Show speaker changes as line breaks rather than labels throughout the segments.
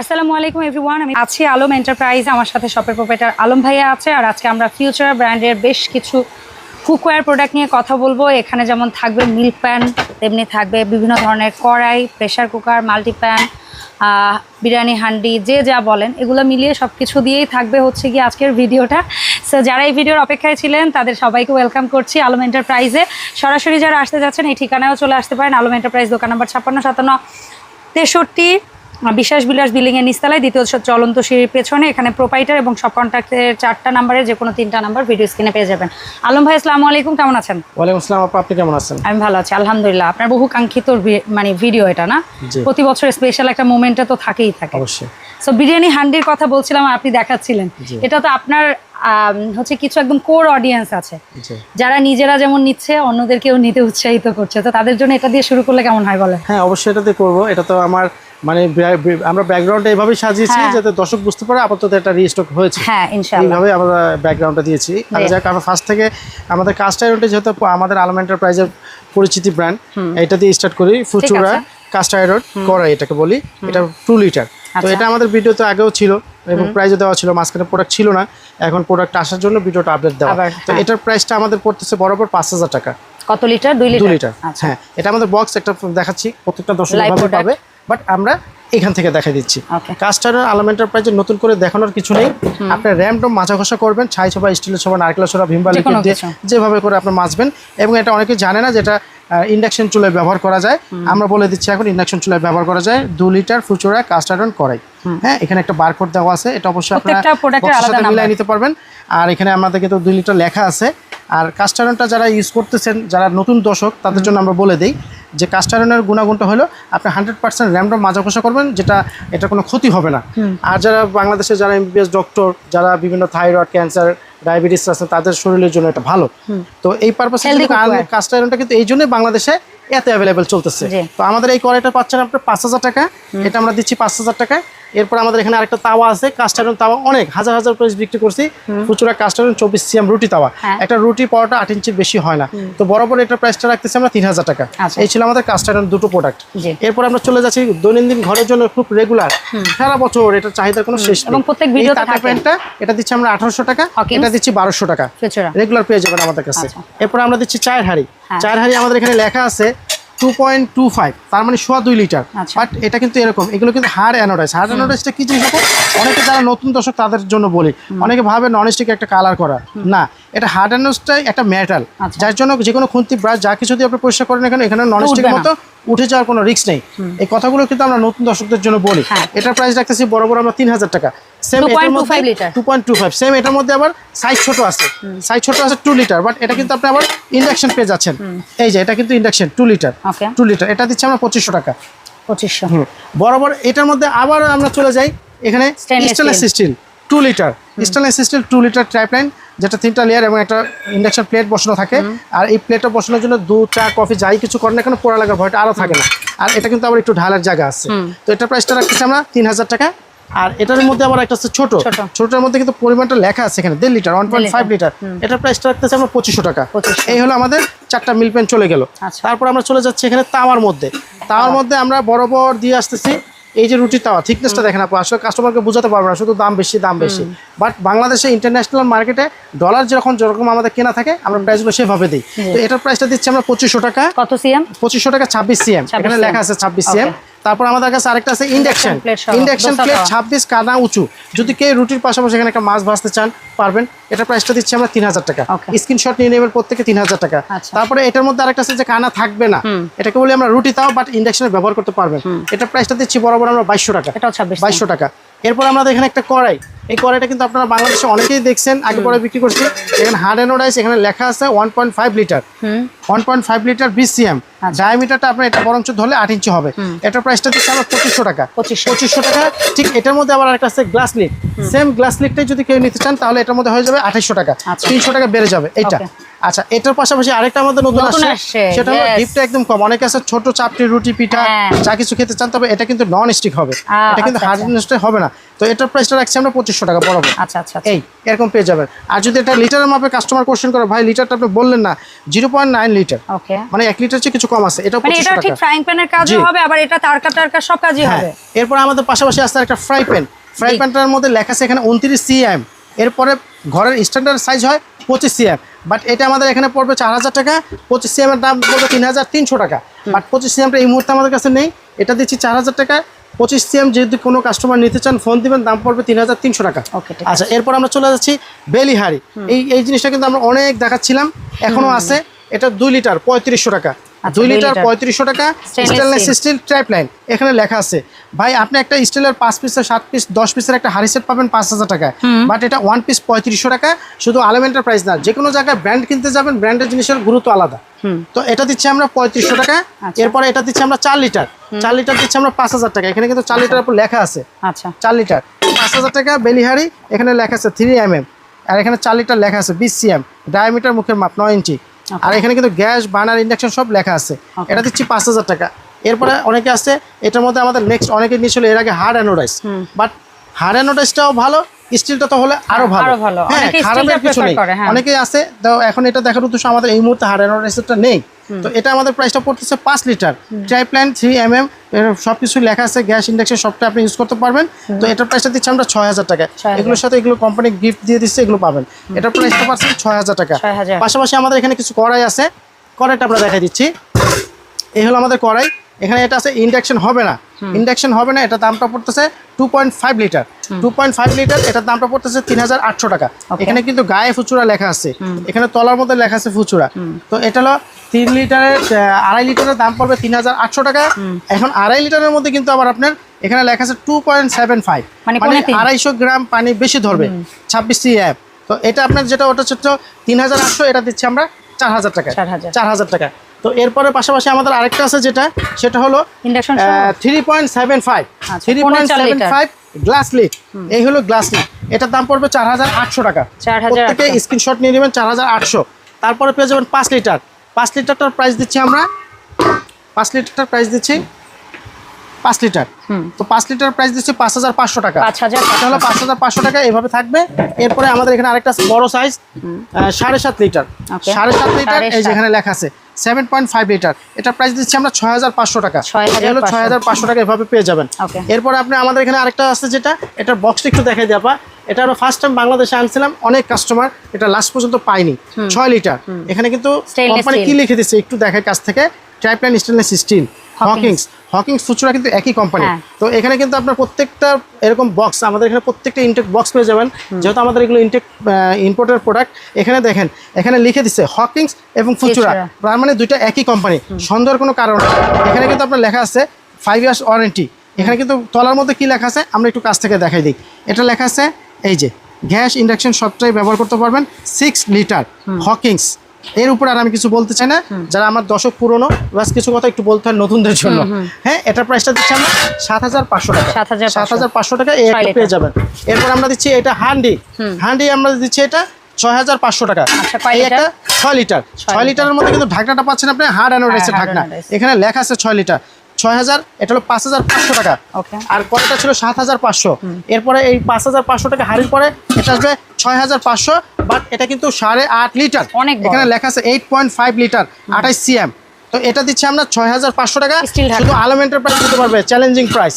আসসালামু আলাইকুম এভরিওয়ান, আমি আছি আলম এন্টারপ্রাইজ। আমার সাথে শপের প্রোপাইটার আলম ভাইয়া আছে, আর আজকে আমরা ফিউচার ব্র্যান্ডের বেশ কিছু কুকওয়্যার প্রোডাক্ট নিয়ে কথা বলব। এখানে যেমন থাকবে মিল্ক প্যান তেমনি থাকবে বিভিন্ন ধরনের কড়াই pressure cooker multipan biryani, handi, যে যা বলেন, এগুলো মিলিয়ে সব কিছু দিয়েই থাকবে হচ্ছে কি আজকের ভিডিওটা। সো যারা এই ভিডিওর অপেক্ষায় ছিলেন, তাদের সবাইকে ওয়েলকাম করছি আলম এন্টারপ্রাইজে। সরাসরি যারা আসতে যাচ্ছেন, এই ঠিকানায়ও চলে আসতে পারেন, আলম এন্টারপ্রাইজ দোকান নম্বর ছাপ্পান্ন, সাতান্ন, তেষট্টি। বিশ্বাস বিলাস বিল্ডিং এর নিস্তালায় দ্বিতীয় চলন্ত সিঁড়ির পেছনে এখানে প্রোপাইটার এবং সব কন্ট্যাক্টের চারটা নাম্বারে যে কোনো তিনটা নাম্বার ভিডিও স্ক্রিনে পেয়ে যাবেন। আলম ভাই আসসালামু আলাইকুম কেমন আছেন?
ওয়ালাইকুম আসসালাম আপা আপনি কেমন আছেন?
আমি ভালো আছি আলহামদুলিল্লাহ। আপনার বহু কাঙ্ক্ষিত মানে ভিডিও এটা না। প্রতি বছর স্পেশাল একটা মোমেন্টে তো থাকেই থাকে।
অবশ্যই।
সো বিরিয়ানি হান্ডির কথা বলছিলাম আপনি দেখাচ্ছিলেন। এটা তো আপনার হচ্ছে কিছু একদম কোর অডিয়েন্স আছে। যারা নিজেরা যেমন নিচ্ছে অন্যদেরকেও নিতে উৎসাহিত করছে। তো তাদের জন্য এটা দিয়ে শুরু করলে কেমন হয় বলে
হ্যাঁ অবশ্যই এটাতে করব। এটা তো আমার মানে আমরা ব্যাকগ্রাউন্ডটা এইভাবেই সাজিয়েছি
হ্যাঁ।
যাতে দর্শক বুঝতে পারে আপাতত এটা রিস্টক হয়েছে।
হ্যাঁ ইনশাআল্লাহ।
এইভাবে আমরা ব্যাকগ্রাউন্ডটা দিয়েছি। আর যাক আমরা ফার্স্ট থেকে আমাদের কাস্ট আয়রনটা যেহেতু আমাদের আলম এন্টারপ্রাইজের পরিচিতি ব্র্যান্ড এটা দিয়ে স্টার্ট করি। ফুচুরা। কাস্ট আয়রন করা এটাকে বলি। এটা টু লিটার তো
আচ্ছা।
এটা আমাদের ভিডিওতে আগেও ছিল এবং প্রাইজও দেওয়া ছিল। মাঝখানে প্রোডাক্ট ছিল না। এখন প্রোডাক্ট আসার জন্য ভিডিওটা আপডেট দেওয়া। তো
হ্যাঁ।
এটার প্রাইসটা আমাদের পড়তেছে বরাবর পাঁচ হাজার টাকা।
কত লিটার দুই লিটার আচ্ছা।
হ্যাঁ এটা আমাদের বক্স একটা দেখাচ্ছি। প্রত্যেকটা দর্শক পাবে। বাট আমরা এখান থেকে দেখাই দিচ্ছি. কাস্টার আলম এন্টারপ্রাইজের নতুন করে দেখানোর কিছু নেই। আপনি র্যামডম মাছা ঘষা করবেন ছাই ছোবা স্টিলের ছোবা নারকেল ছোবা ভিমবা লিকুইড দিয়ে যেভাবে করে আপনি মাজবেন। এবং এটা অনেকে জানে না যেটা ইন্ডাকশন চুলায় ব্যবহার করা যায়। আমরা বলে দিচ্ছি এখন ইন্ডাকশন চুলায় ব্যবহার করা যায়। দু লিটার ফুচুরা কাস্ট আয়রন করাই হ্যাঁ এখানে একটা বারকোড দেওয়া আছে। এটা অবশ্যই আপনারা সাথে মিলাই নিতে পারবেন। আর এখানে আমাদের কিন্তু দুই লিটার লেখা আছে। আর কাস্টারনটা যারা ইউজ করতেছেন যারা নতুন দর্শক তাদের জন্য আমরা বলে দিই যে কাস্টারনের গুণাগুণটা হলো আপনি হান্ড্রেড পার্সেন্ট র্যামডম মাজা কষা করবেন যেটা এটা কোনো ক্ষতি হবে না। আর যারা বাংলাদেশে যারা এমবিবিএস ডক্টর যারা বিভিন্ন থাইরয়েড ক্যান্সার ডায়াবেটিস আছে তাদের শরীরের জন্য এটা ভালো। তো এই পারপাসে
কাস্ট আয়রনটা
কাস্টারনটা কিন্তু এই জন্যই বাংলাদেশে এত অ্যাভেলেবেল চলতেছে। তো আমাদের এই কড়াইটা পাচ্ছেন আপনার পাঁচ হাজার টাকা এটা আমরা দিচ্ছি পাঁচ হাজার টাকা এরপর আমাদের এখানে আরেকটা তাওয়া আছে কাস্টারন তাওয়া অনেক হাজার হাজার প্রাইস বিক্রি করছি। প্রচুরা কাস্টারন চব্বিশ সিএম রুটি তাওয়া।
হ্যাঁ।
একটা রুটি পাওয়াটা আট ইঞ্চির বেশি হয় না। তো বরাবর এটা প্রাইসটা রাখতেছি আমরা তিন হাজার টাকা।
আচ্ছা।
এই ছিল আমাদের কাস্টারন দুটো প্রোডাক্ট এরপর আমরা চলে যাচ্ছি দৈনন্দিন ঘরের জন্য খুব রেগুলার সারা বছর এটা চাহিদার কোনো শেষ
এবং প্রত্যেক
এই
ভিডিওতে থাকে।
প্যান্টটা এটা দিচ্ছি আমরা আঠারোশো টাকা। এটা দিচ্ছি বারোশো টাকা। রেগুলার পেয়ে যাবেন আমাদের কাছে।
আচ্ছা।
এরপর আমরা দিচ্ছি চায়ের হাড়ি।
হ্যাঁ।
চায়ের হাড়ি আমাদের এখানে লেখা আছে টু পয়েন্ট টু ফাইভ তার মানে সোয়া দুই লিটার।
আচ্ছা।
বাট এটা কিন্তু এরকম এগুলো কিন্তু হার্ড অ্যানোডাইজ হার্ড অ্যানোডাইজটা কি জিনিস? অনেকে যারা নতুন দর্শক তাদের জন্য বলি অনেকে ভাবে ননস্টিক একটা কালার করা। না এটা হার্ড অ্যানোডাইজটাই একটা মেটাল
আচ্ছা।
যার জন্য যে কোনো খুন্তি ব্রাশ যা কিছু দিয়ে আপনি পরিষ্কার করেন এখানে এখানে ননস্টিকের মতো উঠে যাওয়ার কোনো রিস্ক নেই। এই কথাগুলো কিন্তু আমরা নতুন দর্শকদের জন্য বলি।
হ্যাঁ।
এটার প্রাইস রাখতেছি বড় বড় আমরা তিন হাজার টাকা। Same
2.25 litre.
Two point two five same এটার মধ্যে আবার সাইজ ছোট আছে। সাইজ ছোট আছে টু লিটার বাট এটা কিন্তু আপনি আবার ইন্ডাকশন পেয়ে যাচ্ছেন। এই যে এটা কিন্তু ইন্ডাকশন লিটার লিটার এটা দিচ্ছে আমরা টাকা।
পঁচিশশো।
হুম। বরাবর এটার মধ্যে আবার আমরা চলে যাই এখানে stainless steel litre stainless steel two litre ট্রাইপ্লাইন যেটা তিনটা লেয়ার এবং একটা ইন্ডাকশন প্লেট বসানো থাকে। আর এই প্লেটটা বসানোর জন্য দুধ চা কফি যাই কিছু করেন না কেন পোড়া লাগার ভয়টা আরও থাকে না। আর এটা কিন্তু আবার একটু ঢালার জায়গা আছে। তো এটা প্রাইসটা রাখতেছি আমরা তিন হাজার টাকা। আর এটার মধ্যে আবার একটা ছোট। ছোটটার মধ্যে কিন্তু পরিমাণটা লেখা আছে এখানে দেড় litre one point five litre. এটার প্রাইসটা রাখতেছি আমরা পঁচিশশো টাকা। এই হলো আমাদের চারটা মিল পেন চলে গেল।
আচ্ছা।
তারপর আমরা চলে যাচ্ছি এখানে তাওয়ার মধ্যে। তাওয়ার মধ্যে আমরা বরাবর দিয়ে আসতেছি। এই যে রুটি তাওয়া থিকনেসটা দেখেন আপু আসলে কাস্টমারকে বোঝাতে পারব না শুধু দাম বেশি দাম বেশি। বাট বাংলাদেশে ইন্টারন্যাশনাল মার্কেটে ডলার যেরকম যেরকম আমাদের কেনা থাকে আমরা প্রাইসগুলো সেভাবে দিই। তো এটার প্রাইসটা দিচ্ছি আমরা পঁচিশশো টাকা।
কত সিএম?
পঁচিশশো টাকা ছাব্বিশ সিএম। এখানে লেখা আছে ছাব্বিশ সিএম। তারপর আমাদের কাছে আরেকটা আছে ইন্ডাকশন ইন্ডাকশন প্লেট ছাব্বিশ কানা উঁচু। যদি কেউ রুটির পাশাপাশি এখানে একটা মাছ ভাজতে চান পারবেন। এটা প্রাইসটা দিচ্ছি আমরা তিন হাজার টাকা। স্ক্রিনশট নিয়ে নেবেন প্রত্যেকে তিন হাজার টাকা।
আচ্ছা।
তারপরে এটার মধ্যে আরেকটা আছে যে কানা থাকবে না। এটাকে বলি আমরা রুটি তাও বাট ইন্ডাকশনে ব্যবহার করতে পারবেন। এটা প্রাইসটা দিচ্ছি বরাবর আমরা বাইশশো টাকা। বাইশশো টাকা। এরপর আমাদের এখানে একটা কড়াই। এই কড়াইটা কিন্তু আপনারা বাংলাদেশে অনেকেই দেখছেন। আগে পরে বিক্রি করছি। এখানে হার্ড অ্যানোডাইস এখানে লেখা আছে one point five litre one point five litre BCM
আচ্ছা।
ডায়ামিটারটা আপনার এটা বরঞ্চ ধরলে আট ইঞ্চি হবে। এটার প্রাইসটা দিচ্ছে আমরা পঁচিশশো টাকা।
2500
পঁচিশশো টাকা ঠিক এটার মধ্যে আবার একটা আছে গ্লাস লিড সেম গ্লাস লিডটাই যদি কেউ নিতে চান তাহলে এটার মধ্যে হয়ে যাবে আঠাইশশো টাকা।
আচ্ছা।
তিনশো টাকা বেড়ে যাবে
Okay.
আচ্ছা এটার পাশাপাশি আরেকটা আমাদের নতুন আসছে। সেটা হলো ডিপটা একদম কম। অনেকে আছে ছোট চাপটি রুটি পিঠা
হ্যাঁ।
যা কিছু খেতে চান তবে এটা কিন্তু নন স্টিক হবে এটা কিন্তু
আচ্ছা,
হার্ড
আচ্ছা।
হবে না। এটার প্রাইসটা রাখছি আমরা পঁচিশশো টাকা বরাবর।
আচ্ছা আচ্ছা আচ্ছা।
এই এরকম পেয়ে যাবেন। আর যদি এটা লিটারের মাপে কাস্টমার কোশ্চেন করে ভাই লিটারটা আপনি বললেন না zero point nine litre
okay
মানে এক লিটার চেয়ে কিছু কম আছে এটা
মানে এটা ঠিক ফ্রাইং প্যানের কাজও হবে আবার এটা তারকা টারকা সব কাজই
হ্যাঁ।
হবে।
এরপর আমাদের পাশাপাশি আসছে একটা ফ্রাই প্যান ফ্রাই। প্যানটার মধ্যে লেখা আছে এখানে উনত্রিশ সিএম এরপরে ঘরের স্ট্যান্ডার্ড সাইজ হয় পঁচিশ সিএম বাট এটা আমাদের এখানে পড়বে চার হাজার টাকা পঁচিশ সিএম এর দাম পড়বে তিন হাজার তিনশো টাকা। বাট পঁচিশ সিএমটা এই মুহূর্তে আমাদের কাছে নেই। এটা দিচ্ছি চার হাজার টাকা পঁচিশ সিএম যদি কোনো কাস্টমার নিতে চান ফোন দিবেন দাম পড়বে তিন হাজার তিনশো টাকা। আচ্ছা এরপর আমরা চলে যাচ্ছি বেলিহারি। এই এই জিনিসটা কিন্তু আমরা অনেক দেখাচ্ছিলাম এখনও আছে। এটা দুই লিটার পঁয়ত্রিশশো টাকা। দুই
দুই
লিটার। পঁয়ত্রিশশো টাকা স্টেনলেস স্টিল ট্র্যাপ লাইন এখানে লেখা আছে ভাই আপনি একটা স্টিলের পাঁচ পিসের সাত পিস দশ পিসের একটা হারি সেট পাবেন পাঁচ হাজার টাকা বাট এটা ওয়ান পিস পঁয়ত্রিশশো টাকা শুধু আলামেন্টের প্রাইস না যে কোনো জায়গায় ব্র্যান্ড কিনতে যাবেন ব্র্যান্ডের জিনিসের গুরুত্ব আলাদা। তো এটা দিচ্ছি আমরা পঁয়ত্রিশশো টাকা
আচ্ছা।
এরপরে এটা দিচ্ছি আমরা চার লিটার। চার লিটার দিচ্ছি আমরা পাঁচ হাজার টাকা। এখানে কিন্তু চার লিটার উপর লেখা আছে
আচ্ছা।
চার লিটার। পাঁচ হাজার টাকা বেলিহারি এখানে লেখা আছে থ্রি এম এম আর এখানে চার লিটার লেখা আছে বিশ সিএম ডায়ামিটার মুখের মাপ নয় ইঞ্চি। আর এখানে কিন্তু গ্যাস বার্নার ইন্ডাকশন সব লেখা আছে। এটা দিচ্ছি পাঁচ হাজার টাকা। এরপরে অনেকে আছে এটার মধ্যে আমাদের নেক্সট অনেকে নিয়েছিল এর আগে হার্ড অ্যানোডাইস বাট হার্ড অ্যানোডাইসটাও ভালো স্টিলটা তো হলে আরও ভালো।
ভালো।
হ্যাঁ খারাপের কিছু নেই।
হ্যাঁ।
অনেকেই আছে তো এখন এটা দেখার উদ্দেশ্য আমাদের এই মুহূর্তে হার্ড অ্যানোডাইসটা নেই। তো এটা আমাদের প্রাইসটা পড়তেছে পাঁচ লিটার ট্রাই প্ল্যান থ্রি এম এম সব কিছু লেখা আছে গ্যাস ইন্ডাকশন সবটা আপনি ইউজ করতে পারবেন। তো এটার প্রাইসটা দিচ্ছি আমরা ছয় হাজার টাকা এগুলোর সাথে এগুলো কোম্পানি গিফট দিয়ে দিচ্ছে এগুলো পাবেন। এটার প্রাইসটা পাচ্ছেন ছয় হাজার টাকা। পাশাপাশি আমাদের এখানে কিছু কড়াই আছে। কড়াইটা আমরা দেখাই দিচ্ছি। এই হলো আমাদের কড়াই। এখানে এটা আছে ইন্ডাকশন হবে না। ইন্ডাকশন হবে না এটা দামটা পড়তেছে two point five litre two point five litre এটার দামটা পড়তেছে তিন হাজার আটশো টাকা। এখানে কিন্তু গায়ে ফুচুরা লেখা আছে। এখানে তলার মধ্যে লেখা আছে ফুচুরা। তো এটা হলো তিন লিটারের আড়াই লিটারের দাম পড়বে তিন হাজার আটশো টাকা। এখন আড়াই লিটারের মধ্যে কিন্তু আবার আপনার এখানে লেখা আছে টু পয়েন্ট সেভেন ফাইভ
মানে
মানে। আড়াইশো গ্রাম পানি বেশি ধরবে ছাব্বিশ সি অ্যাপ তো এটা আপনার যেটা ওটা হচ্ছে তিন হাজার আটশো এটা দিচ্ছি আমরা চার হাজার টাকা। চার হাজার। টাকা। তো এরপরে পাশাপাশি আমাদের আরেকটা আছে যেটা সেটা হলো three point seven five three point seven five glass lid এই হলো গ্লাস লিক এটার দাম পড়বে চার হাজার আটশো টাকা। প্রত্যেকে স্ক্রিনশট নিয়ে নেবেন চার হাজার আটশো। তারপরে পেয়ে যাবেন পাঁচ লিটার। পাঁচ লিটারটার প্রাইস দিচ্ছি আমরা। পাঁচ লিটারটার প্রাইস দিচ্ছি পাঁচ লিটার। তো পাঁচ লিটার প্রাইস দিচ্ছি পাঁচ হাজার পাঁচশো টাকা।
5,500
এটা হলো পাঁচ হাজার পাঁচশো টাকা এভাবে থাকবে। এরপরে আমাদের এখানে আরেকটা বড় সাইজ সাড়ে সাত লিটার। সাড়ে সাত লিটার এই। যেখানে লেখা আছে সেভেন পয়েন্ট ফাইভ লিটার এটা প্রাইস দিচ্ছি আমরা ছয় হাজার পাঁচশো টাকা।
6,500
ছয় হাজার পাঁচশো টাকা এভাবে পেয়ে যাবেন। এরপরে আপনি আমাদের এখানে আরেকটা আছে যেটা এটার বক্সটা একটু দেখাই আপা। এটা আমরা ফার্স্ট টাইম বাংলাদেশে আনছিলাম অনেক কাস্টমার এটা লাস্ট পর্যন্ত পাইনি। ছয় লিটার এখানে কিন্তু কোম্পানি কি লিখে দিচ্ছে একটু দেখায় কাছ থেকে ট্রাইপ্ল্যান stainless steel Hawkins Hawkins Futura কিন্তু একই কোম্পানি
হ্যাঁ।
তো এখানে কিন্তু আপনার প্রত্যেকটা এরকম বক্স আমাদের এখানে প্রত্যেকটা ইনটেক বক্স পেয়ে যাবেন। যেহেতু আমাদের এগুলো ইনটেক ইম্পোর্টের প্রোডাক্ট এখানে দেখেন এখানে লিখে দিচ্ছে হকিংস এবং ফুচুরা। তার মানে দুইটা একই কোম্পানি সন্দেহের কোনো কারণ নেই। এখানে কিন্তু আপনার লেখা আছে ফাইভ ইয়ার্স ওয়ারেন্টি এখানে কিন্তু তলার মধ্যে কি লেখা আছে? আমরা একটু কাছ থেকে দেখাই দিই। এটা লেখা আছে এই যে গ্যাস ইন্ডাকশন সবটাই ব্যবহার করতে পারবেন সিক্স লিটার হকিংস এর উপর আর আমি কিছু বলতে চাই না যারা আমার দশক পুরনো বাস কিছু কথা একটু বলতে হয় নতুনদের জন্য। হ্যাঁ এটা প্রাইসটা দিচ্ছি আমরা সাত হাজার পাঁচশো টাকা। সাত হাজার পাঁচশো। টাকা এই একটা পেয়ে যাবেন। এরপর আমরা দিচ্ছি এটা হান্ডি হান্ডি আমরা দিচ্ছি এটা ছয় হাজার পাঁচশো টাকা।
আচ্ছা,
এই একটা ছয় লিটার ছয় লিটারের মধ্যে কিন্তু ঢাকনাটা পাচ্ছেন আপনি হার্ড অ্যানোডাইসের ঢাকনা। এখানে লেখা আছে ছয় লিটার ছয় হাজার এটা হলো পাঁচ হাজার পাঁচশো টাকা। আর কয়টা ছিল সাত হাজার পাঁচশো এরপরে এই পাঁচ হাজার পাঁচশো টাকা হাড়ির পরে এটা আসবে ছয় হাজার পাঁচশো বাট এটা কিন্তু সাড়ে আট লিটার।
অনেক
এখানে লেখা আছে এইট পয়েন্ট ফাইভ লিটার আঠাইশ সিএম তো এটা দিচ্ছি আমরা ছয় হাজার পাঁচশো টাকা। শুধু আলমেন্টের প্রাইস দিতে পারবে চ্যালেঞ্জিং প্রাইস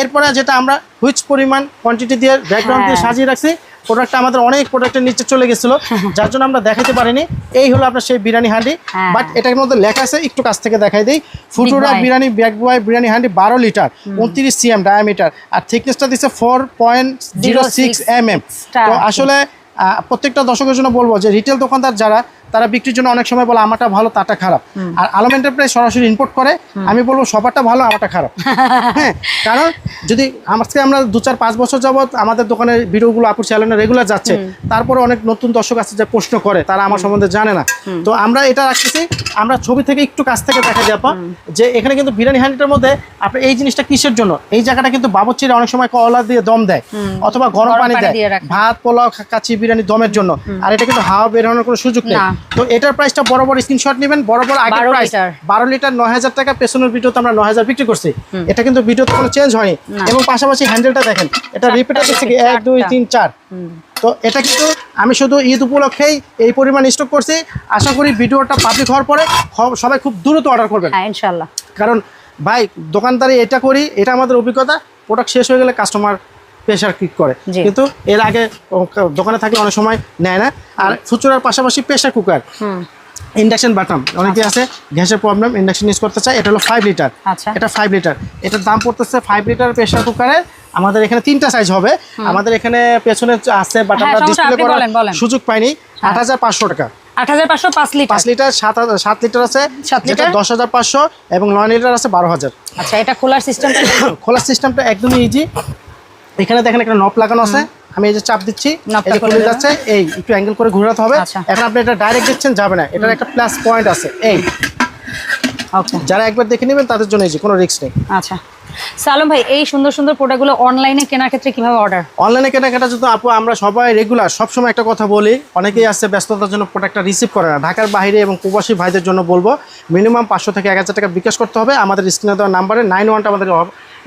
এরপরে যেটা আমরা হুইচ পরিমাণ কোয়ান্টিটি দিয়ে ব্যাকগ্রাউন্ড দিয়ে
হ্যাঁ।
সাজিয়ে রাখছি প্রোডাক্টটা আমাদের অনেক প্রোডাক্টের নিচে চলে গেছিল যার জন্য আমরা দেখাতে পারিনি। এই হলো আপনার সেই বিরিয়ানি হান্ডি
হ্যাঁ।
বাট এটার মধ্যে লেখা আছে একটু কাছ থেকে দেখাই দিই। ফুটুরা বিরিয়ানি ব্যাগ বয় বিরিয়ানি হান্ডি বারো লিটার উনত্রিশ সিএম ডায়ামিটার আর থিকনেসটা দিচ্ছে four point zero six M M তো আসলে প্রত্যেকটা দর্শকের জন্য বলব যে রিটেল দোকানদার যারা তারা বিক্রির জন্য অনেক সময় বলে আমারটা ভালো তারটা খারাপ। আর আলম এন্টারপ্রাইজ সরাসরি ইম্পোর্ট করে আমি বলব সবারটা ভালো আমারটা খারাপ। হ্যাঁ কারণ যদি আজকে আমরা দু চার পাঁচ বছর যাবত আমাদের দোকানের ভিডিওগুলো আপুর চ্যানেলে রেগুলার যাচ্ছে তারপরে অনেক নতুন দর্শক আছে যে প্রশ্ন করে তারা আমার সম্বন্ধে জানে না। তো আমরা এটা রাখতেছি আমরা ছবি থেকে একটু কাছ থেকে দেখা যাব যে এখানে কিন্তু বিরিয়ানি হান্ডিটার মধ্যে আপনি এই জিনিসটা কিসের জন্য? এই জায়গাটা কিন্তু বাবুচিরা অনেক সময় কলা দিয়ে দম দেয় অথবা গরম পানি দেয়। ভাত পোলাও কাচ্চি বিরিয়ানি দমের জন্য। আর এটা কিন্তু হাওয়া বের হওয়ার কোনো সুযোগ নেই। তো এটার প্রাইসটা বড় বড় স্ক্রিনশট নেবেন বড় বড় আগের প্রাইস। বারো লিটার নয় হাজার টাকা পেছনের ভিডিওতে আমরা নয় হাজার বিক্রি করছি। এটা কিন্তু ভিডিওতে কোনো চেঞ্জ হয়নি। এবং পাশাপাশি হ্যান্ডেলটা দেখেন এটা রিপিটার থেকে এক দুই। তিন চার। তো এটা কিন্তু আমি শুধু ঈদ উপলক্ষেই এই পরিমাণ স্টক করছি। আশা করি ভিডিওটা পাবলিক হওয়ার পরে সবাই খুব দ্রুত অর্ডার করবেন।
হ্যাঁ ইনশাল্লাহ
কারণ ভাই দোকানদারি এটা করি এটা আমাদের অভিজ্ঞতা। প্রোডাক্ট শেষ হয়ে গেলে কাস্টমার প্রেশার ক্লিক করে। কিন্তু এর আগে দোকানে থাকলে অনেক সময় নেয় না। আর ফুচুরার পাশাপাশি প্রেশার কুকার ইন্ডাকশন বাটাম অনেকে আছে গ্যাসের প্রবলেম ইন্ডাকশন ইউজ করতে চায় এটা হলো ফাইভ লিটার
আচ্ছা।
এটা ফাইভ লিটার এটার দাম পড়তেছে ফাইভ লিটার প্রেশার কুকারে আমাদের এখানে তিনটা সাইজ হবে। আমাদের এখানে পেছনে আছে বাটামটা
হ্যাঁ,
ডিসপ্লে
আপনি
করার। সুযোগ পাইনি। আট হাজার পাঁচশো টাকা।
আট হাজার পাঁচশো পাঁচ লিটার
পাঁচ লিটার সাত লিটার আছে।
সাত লিটার?
দশ হাজার পাঁচশো এবং নয় লিটার আছে বারো হাজার।
আচ্ছা এটা খোলার সিস্টেমটা
খোলার সিস্টেমটা একদমই ইজি এখানে দেখেন একটা নব লাগানো আছে। আমি এই যে চাপ দিচ্ছি
খুলে
যাচ্ছে এই একটু অ্যাঙ্গেল করে ঘোরাতে হবে।
আচ্ছা।
এখন আপনি এটা ডাইরেক্ট দিচ্ছেন যাবে না। এটার একটা প্লাস পয়েন্ট আছে। এই।
ওকে
যারা একবার দেখে নেবেন তাদের জন্য এই যে কোনো রিস্ক নেই।
আচ্ছা। সালম ভাই এই সুন্দর সুন্দর প্রোডাক্টগুলো অনলাইনে কেনার ক্ষেত্রে কীভাবে অর্ডার
অনলাইনে কেনাকাটা যদি আপু আমরা সবাই রেগুলার সবসময় একটা কথা বলি অনেকেই আছে ব্যস্ততার জন্য প্রোডাক্টটা রিসিভ করে না। ঢাকার বাইরে এবং প্রবাসী ভাইদের জন্য বলব মিনিমাম পাঁচশো থেকে এক হাজার টাকা বিকাশ করতে হবে। আমাদের স্ক্রিনে দেওয়া নাম্বারে নাইন ওয়ানটা আমাদের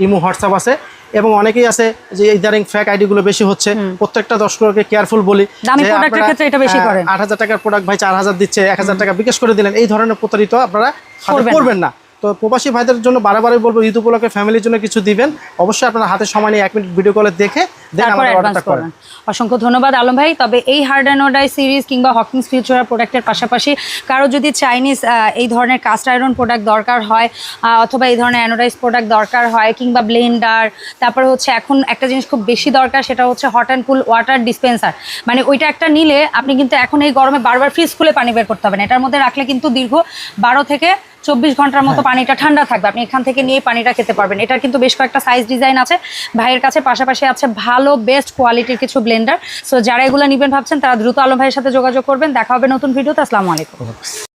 ইমো হোয়াটসঅ্যাপ আছে। এবং অনেকেই আছে যে ইদারিং ফ্যাক আইডিগুলো বেশি হচ্ছে প্রত্যেকটা দর্শককে কেয়ারফুল বলি। আট হাজার টাকার প্রোডাক্ট ভাই চার হাজার দিচ্ছে এক হাজার টাকা বিকাশ করে দিলেন এই ধরনের প্রতারিত আপনারা
করবেন না।
তো প্রবাসী ভাইদের জন্য বারবারই বলব ঈদ উপলক্ষে ফ্যামিলির জন্য কিছু দিবেন। অবশ্যই আপনার হাতে সময় নিয়ে এক মিনিট ভিডিও কলে দেখে
অসংখ্য ধন্যবাদ আলম ভাই। তবে এই হার্ড অ্যানোডাই সিরিজ কিংবা হকিংস ফিউচার প্রোডাক্টের পাশাপাশি কারও যদি চাইনিজ এই ধরনের কাস্ট আয়রন প্রোডাক্ট দরকার হয় অথবা এই ধরনের অ্যানোডাইজ প্রোডাক্ট দরকার হয় কিংবা ব্লেন্ডার তারপরে হচ্ছে এখন একটা জিনিস খুব বেশি দরকার সেটা হচ্ছে hot and cool water dispenser মানে ওইটা একটা নিলে আপনি কিন্তু এখন এই গরমে বারবার ফ্রিজ খুলে পানি বের করতে হবে না। এটার মধ্যে রাখলে কিন্তু দীর্ঘ বারো থেকে চব্বিশ ঘণ্টার মতো পানিটা ঠান্ডা থাকবে। আপনি এখান থেকে নিয়ে পানিটা খেতে পারবেন। এটার কিন্তু বেশ কয়েকটা সাইজ ডিজাইন আছে। ভাইয়ের কাছে পাশাপাশি আছে ভালো বেস্ট কোয়ালিটির কিছু ব্লেন্ডার সো যারা এগুলো নেবেন ভাবছেন তারা দ্রুত আলম ভাইয়ের সাথে যোগাযোগ করবেন। দেখা হবে নতুন ভিডিওতে আসসালামু আলাইকুম।